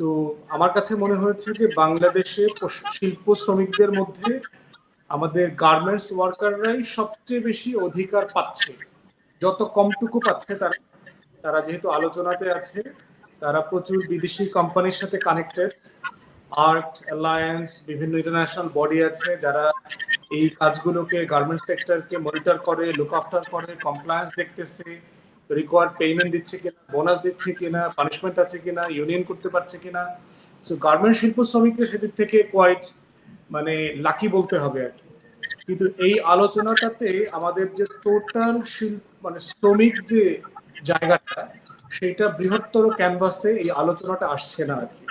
তো আমার কাছে মনে হয়েছে যে বাংলাদেশে শিল্প শ্রমিকদের মধ্যে আমাদের গার্মেন্টস ওয়ার্কাররাই সবচেয়ে বেশি অধিকার পাচ্ছে। যত কমটুকু পাচ্ছে তারা তারা যেহেতু আলোচনাতে আছে, তারা প্রচুর বিদেশি কোম্পানির সাথে কানেক্টেড আর্ট অ্যালায়েন্স বিভিন্ন ইন্টারন্যাশনাল বডি আছে, যারা এই কাজগুলোকে গার্মেন্টস সেক্টরকে মনিটর করে লুক আফটার করে কমপ্লায়েন্স দেখতেছে। রিকোয়ার্ড পেমেন্ট দিচ্ছে কিনা বোনাস দিচ্ছে কিনা পানিশমেন্ট আছে কিনা ইউনিয়ন করতে পারছে কিনা। সো গার্মেন্ট শিল্প শ্রমিকরা সেদিক থেকে কোয়াইট মানে লাকি বলতে হবে আর কি। কিন্তু এই আলোচনাটাতে আমাদের যে টোটাল শিল্প মানে শ্রমিক যে জায়গাটা, সেটা বৃহত্তর ক্যানভাসে এই আলোচনাটা আসছে না আর কি।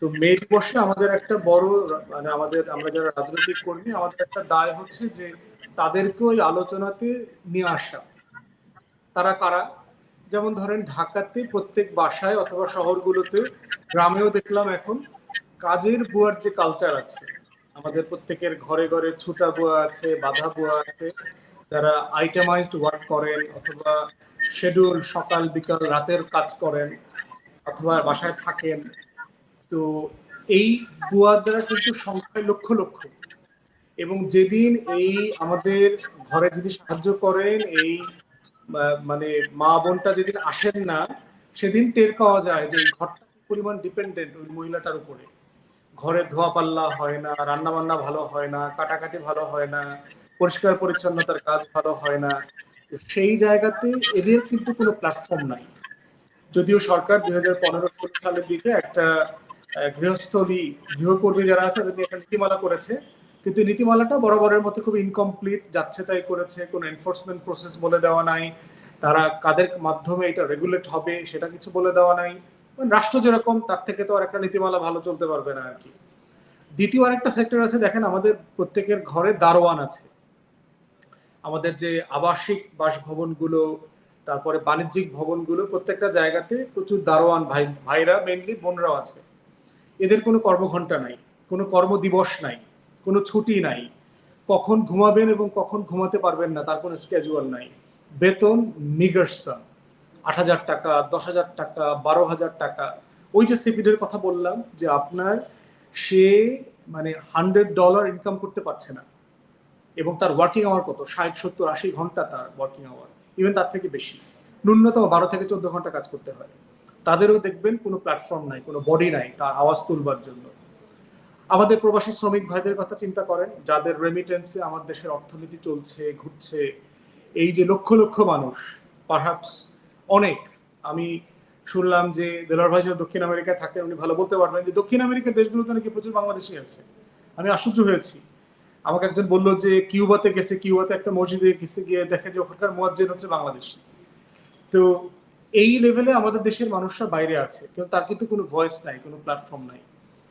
তো মে দিবসে আমাদের একটা বড় মানে আমাদের, আমরা যারা রাজনৈতিক কর্মী, আমাদের একটা দায় হচ্ছে যে তাদেরকে ওই আলোচনাতে নিয়ে আসা। তারা কারা? যেমন ধরেন ঢাকাতে প্রত্যেক বাসায় অথবা শহরগুলোতে, গ্রামেও দেখলাম এখন কাজের বুয়ার যে কালচার আছে, আমাদের প্রত্যেকের ঘরে ঘরে ছুটা বুয়া আছে, বাধা বুয়া আছে, যারা আইটেমাইজড ওয়ার্ক করেন অথবা শেডিউল সকাল, বিকাল, রাতের কাজ করেন অথবা বাসায় থাকেন, তো এই বুয়া দ্বারা কিন্তু সংখ্যায় লক্ষ লক্ষ। এবং যেদিন এই আমাদের ঘরে যিনি সাহায্য করেন, এই মানে মা বোনটা যেদিন আসেন না, সেদিন টের পাওয়া যায় যে ঘরটা পরিমাণ ডিপেন্ডেন্ট ওই মহিলাটার উপরে। ঘরের ধোয়া পাল্লা হয় না, রান্না বান্না ভালো হয় না, কাটাকাটি ভালো হয় না, পরিষ্কার পরিচ্ছন্নতার কাজ ভালো হয় না। সেই জায়গাতে এদের কিন্তু কোনো প্ল্যাটফর্ম নাই। যদিও সরকার দুই হাজার পনেরো সালের দিকে একটা গৃহস্থলী, গৃহকর্মী যারা আছে তাদের একটা নীতিমালা করেছে। কিন্তু নীতিমালাটা বরাবরের মতো খুব ইনকমপ্লিট যাচ্ছে তাই করেছে, কোনো এনফোর্সমেন্ট প্রসেস বলে দেওয়া নাই, তারা কাদের মাধ্যমে এটা রেগুলেট হবে সেটা কিছু বলে দেওয়া নাই। মানে রাষ্ট্র যেরকম, তার থেকে তো আর একটা নীতিমালা ভালো চলতে পারবে না আর কি দ্বিতীয় আরেকটা সেক্টর আছে, দেখেন আমাদের প্রত্যেকের ঘরে দারোয়ান আছে। আমাদের যে আবাসিক বাসভবনগুলো, তারপরে বাণিজ্যিক ভবনগুলো, প্রত্যেকটা জায়গাতে প্রচুর দারোয়ান ভাই, ভাইরা মেনলি বোনরাও আছে। এদের কোনো কর্মঘণ্টা নাই, কোনো কর্মদিবস নাই। কোনো ছুটি নাই। কখন ঘুমাবেন এবং কখন ঘুমাতে পারবেন না, তার কোনো স্কেজুয়াল নাই। বেতন নিগার্সাম আট হাজার টাকা, দশ হাজার টাকা, বারো হাজার টাকা। ওই যে সিপিডের কথা বললাম যে আপনার সে মানে হান্ড্রেড ডলার ইনকাম করতে পারছে না। এবং তার ওয়ার্কিং আওয়ার কত? ষাট, সত্তর, আশি ঘণ্টা তার ওয়ার্কিং আওয়ার ইভেন তার থেকে বেশি। ন্যূনতম বারো থেকে চোদ্দ ঘণ্টা কাজ করতে হয়। তাদেরও দেখবেন কোনো প্ল্যাটফর্ম নাই, কোনো বডি নাই তার আওয়াজ তুলবার জন্য। আমাদের প্রবাসী শ্রমিক ভাইদের কথা চিন্তা করেন, যাদের রেমিটেন্সে আমার দেশের অর্থনীতি চলছে, ঘুরছে, এই যে লক্ষ লক্ষ মানুষ পারহাপস অনেক, আমি শুনলাম যে দেলার ভাই দক্ষিণ আমেরিকায় থাকে, উনি ভালো বলতে পারবেন যে দক্ষিণ আমেরিকার দেশগুলোতে নাকি প্রচুর বাংলাদেশি আছে। আমি আশ্চর্য হয়েছি। আমাকে একজন বলল যে কিউবাতে গেছে, কিউবাতে একটা মসজিদে গেছে, গিয়ে দেখে যে ওখানকার মুয়াজ্জিন হচ্ছে বাংলাদেশি। তো এই লেভেলে আমাদের দেশের মানুষরা বাইরে আছে, কিন্তু তার কিন্তু কোনো ভয়েস নাই, কোনো প্ল্যাটফর্ম নাই।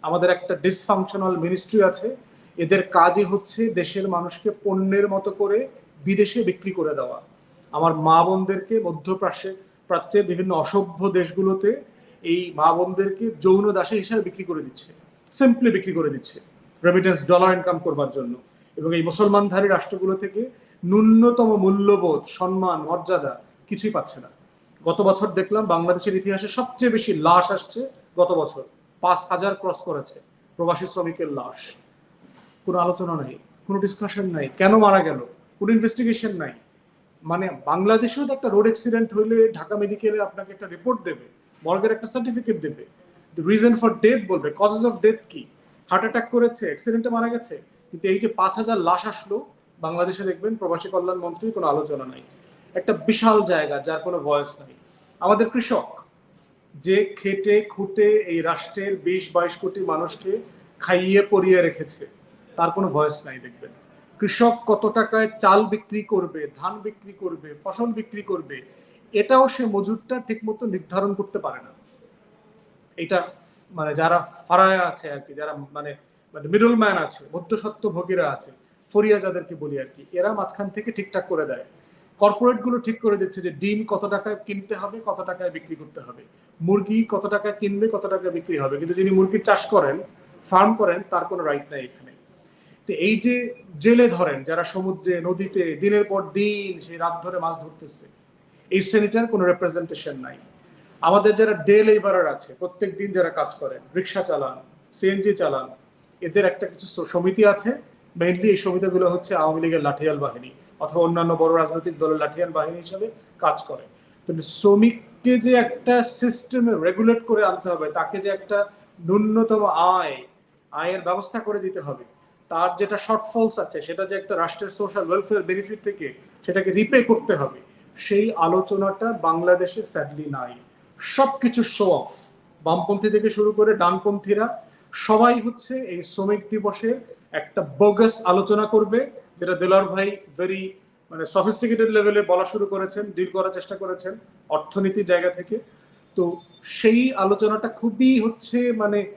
আমাদের একটা ডিসফাংশনাল মিনিস্ট্রি আছে। এদের কাজই হচ্ছে দেশের মানুষকে পণ্যের মতো করে বিদেশে বিক্রি করে দেওয়া। আমার মা বোনদেরকে মধ্যপ্রাচ্যে, প্রাচ্যের বিভিন্ন অসভ্য দেশগুলোতে এই মা বোনদেরকে যৌন দাসে হিসাবে বিক্রি করে দিচ্ছে। সিম্পলি বিক্রি করে দিচ্ছে। রেমিটেন্স ডলার ইনকাম করবার জন্য। এবং এই মুসলমানধারী রাষ্ট্রগুলো থেকে ন্যূনতম মূল্যবোধ, সম্মান, মর্যাদা কিছুই পাচ্ছে না। গত বছর দেখলাম বাংলাদেশের ইতিহাসে সবচেয়ে বেশি লাশ আসছে গত বছর। পাঁচ হাজার ক্রস করেছে প্রবাসী শ্রমিকের লাশ। কোনো আলোচনা নাই, কোনো ডিসকাশন নাই, কেন মারা গেল, কোনো ইনভেস্টিগেশন নাই। মানে বাংলাদেশেও তো একটা রোড অ্যাক্সিডেন্ট হলে ঢাকা মেডিকেলে আপনাকে একটা রিপোর্ট দেবে মর্গের একটা সার্টিফিকেট দেবে। রিজন ফর ডেথ বলবে কজেস অফ ডেথ কি? হার্ট অ্যাটাক করেছে অ্যাক্সিডেন্টে মারা গেছে, কিন্তু এই যে পাঁচ হাজার লাশ আসলো, বাংলাদেশে দেখবেন প্রবাসী কল্যাণ মন্ত্রীর কোনো আলোচনা নাই। একটা বিশাল জায়গা যার কোনো ভয়েস নাই। আমাদের কৃষক যে খেটে খুঁটে এই রাষ্ট্রের বিশ বাইশ কোটি মানুষকে খাইয়ে পরিয়ে রেখেছে, তার কোনো ভয়েস নাই, দেখবেন। কৃষক কত টাকায় চাল বিক্রি করবে, ধান বিক্রি করবে, ফসল বিক্রি করবে, এটাও সে মজুরটা ঠিকমতো নির্ধারণ করতে পারে না। এটা মানে যারা ফারায়া আছে আর কি, যারা মানে মানে মিডল ম্যান আছে মধ্যসত্ত্ব ভোগীরা আছে ফরিয়া যাদেরকে বলি আর কি, এরা মাঝখান থেকে ঠিকঠাক করে দেয়। কর্পোরেটগুলো ঠিক করে দিচ্ছে যে ডিম কত টাকায় কিনতে হবে, কত টাকায় বিক্রি করতে হবে। মুরগি কত টাকা কিনবে, কত টাকা বিক্রি হবে। কিন্তু যিনি মুরগির চাষ করেন ফার্ম করেন, তার কোনো রাইট নাই এখানে। তো এই যে জেলে ধরেন, যারা সমুদ্রে, নদীতে, দিনের পর দিন সেই রাত ধরে মাছ ধরতেছে, এই শ্রেণীটার কোনো রেপ্রেজেন্টেশন নাই। আমাদের যারা ডে লেবারার আছে, প্রত্যেক দিন যারা কাজ করেন, রিক্সা চালান সিএনজি চালান, এদের একটা কিছু সমিতি আছে মেইনলি এই সমিতিগুলো হচ্ছে আওয়ামী লীগের লাঠিয়াল বাহিনী। অথবা অন্যান্য বড় রাজনৈতিক দলের লাঠিয়াল বাহিনী হিসেবে কাজ করে। শ্রমিককে যে একটা সিস্টেমে রেগুলেট করে আনতে হবে, তাকে যে একটা ন্যূনতম আয়, আয়ের ব্যবস্থা করে দিতে হবে, তার যেটা শর্টফলস আছে, সেটা যে একটা রাষ্ট্রের সোশ্যাল ওয়েলফেয়ার বেনিফিট থেকে সেটাকে রিপে করতে হবে, সেই আলোচনাটা বাংলাদেশে স্যাডলি নাই। সবকিছু শো অফ বামপন্থী থেকে শুরু করে ডানপন্থীরা সবাই হচ্ছে এই শ্রমিক দিবসে একটা বোগাস আলোচনা করবে যেটা দেলার ভাই ভেরি মানে সফিস্টিকেটেড লেভেলে বলা শুরু করেছেন ডিল করার চেষ্টা করেছেন অর্থনীতির জায়গা থেকে। তো সেই আলোচনাটা খুবই হচ্ছে মানে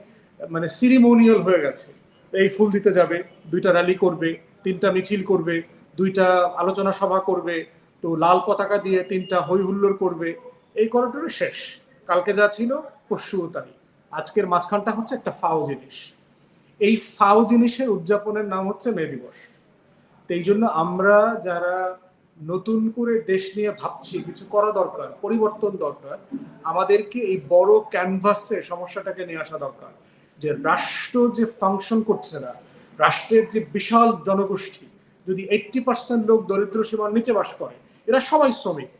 মানে সিরিমোনিয়াল হয়ে গেছে। এই ফুল দিতে যাবে, দুইটা র্যালি করবে, তিনটা মিছিল করবে, দুইটা আলোচনা সভা করবে, তো লাল পতাকা দিয়ে তিনটা হই হুল্লোড় করবে। এই করাটারে শেষ। কালকে যা ছিল, পরশুও তাই। আজকের মাঝখানটা হচ্ছে একটা ফাও জিনিস। এই ফাও জিনিসের উদযাপনের নাম হচ্ছে মে দিবস। তো এই জন্য আমরা যারা নতুন করে দেশ নিয়ে ভাবছি, কিছু করা দরকার, পরিবর্তন দরকার, আমাদেরকে এই বড় ক্যানভাসে সমস্যাটাকে নিয়ে আসা দরকার। যে রাষ্ট্র যে ফাংশন করছে না, রাষ্ট্রের যে বিশাল জনগোষ্ঠী, যদি এইটটি পার্সেন্ট লোক দরিদ্র সীমার নিচে বাস করে, এরা সবাই শ্রমিক।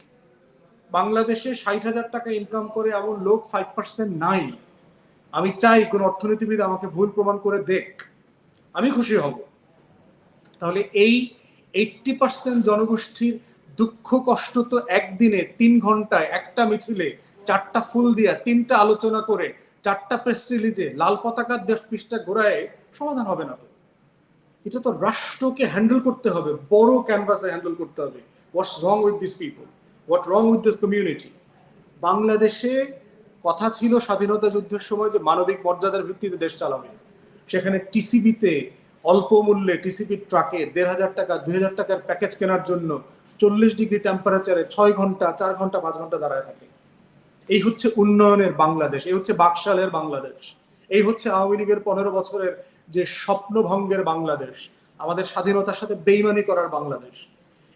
বাংলাদেশে ষাট হাজার টাকা ইনকাম করে এমন লোক ফাইভ পার্সেন্ট নাই। আমি চাই কোন অর্থনীতিবিদ আমাকে ভুল প্রমাণ করে দেখ। আমি খুশি হব। তাহলে এই এইটটি পার্সেন্ট জনগোষ্ঠীর দুঃখ, কষ্ট তো একদিনে তিন ঘন্টায় একটা মিছিলে চারটা ফুল দিয়া তিনটা আলোচনা করে চারটা প্রেস রিলিজে লাল পতাকার দেশ পৃষ্ঠা ঘোরায় সমাধান হবে না তো। এটা তো রাষ্ট্রকে হ্যান্ডেল করতে হবে, বড় ক্যানভাসে হ্যান্ডেল করতে হবে। What's wrong with this people what wrong with this community বাংলাদেশে কথা ছিল স্বাধীনতা যুদ্ধের সময় যে মানবিক মর্যাদার ভিত্তিতে দেশ চালাবে। সেখানে টিসিবিতে অল্প মূল্যে টিসিবি ট্রাকে দেড় হাজার টাকা, দুই হাজার টাকার প্যাকেজ কেনার জন্য চল্লিশ ডিগ্রি টেম্পারেচারে ছয় ঘণ্টা, চার ঘণ্টা, পাঁচ ঘণ্টা দাঁড়ায় থাকে। এই হচ্ছে উন্নয়নের বাংলাদেশ, এই হচ্ছে বাকশালের বাংলাদেশ। এই হচ্ছে আওয়ামী লীগের পনেরো বছরের যে স্বপ্নভঙ্গের বাংলাদেশ, আমাদের স্বাধীনতার সাথে বেইমানি করার বাংলাদেশ।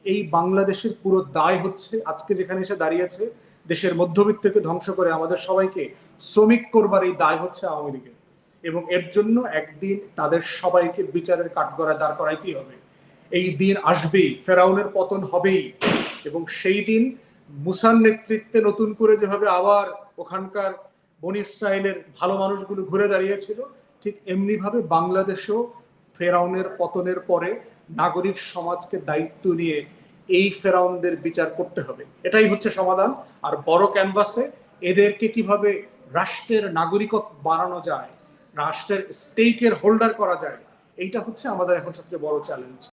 এই বাংলাদেশের পুরো দায় হচ্ছে আজকে যেখানে এসে দাঁড়িয়েছে, দেশের মধ্যবিত্তকে ধ্বংস করে আমাদের সবাইকে শ্রমিক করবার এই দায় হচ্ছে আওয়ামী লীগের। এবং এর জন্য একদিন তাদের সবাইকে বিচারের কাঠগড়ায় দাঁড় করাইতেই হবে। এই দিন আসবেই ফেরাউনের পতন হবেই। এবং সেই দিন মুসার নেতৃত্বে নতুন করে যেভাবে আবার ওখানকার বন ইসরায়েলের ভালো মানুষগুলো ঘুরে দাঁড়িয়েছিল, ঠিক এমনি ভাবে বাংলাদেশেও ফেরাউনের পতনের পরে নাগরিক সমাজকে দায়িত্ব নিয়ে এই ফেরাউনদের বিচার করতে হবে। এটাই হচ্ছে সমাধান। আর বড় ক্যানভাসে এদেরকে কীভাবে রাষ্ট্রের নাগরিকত্ব বানানো যায় রাষ্ট্রের স্টেকের হোল্ডার করা যায়। এইটা হচ্ছে আমাদের এখন সবচেয়ে বড় চ্যালেঞ্জ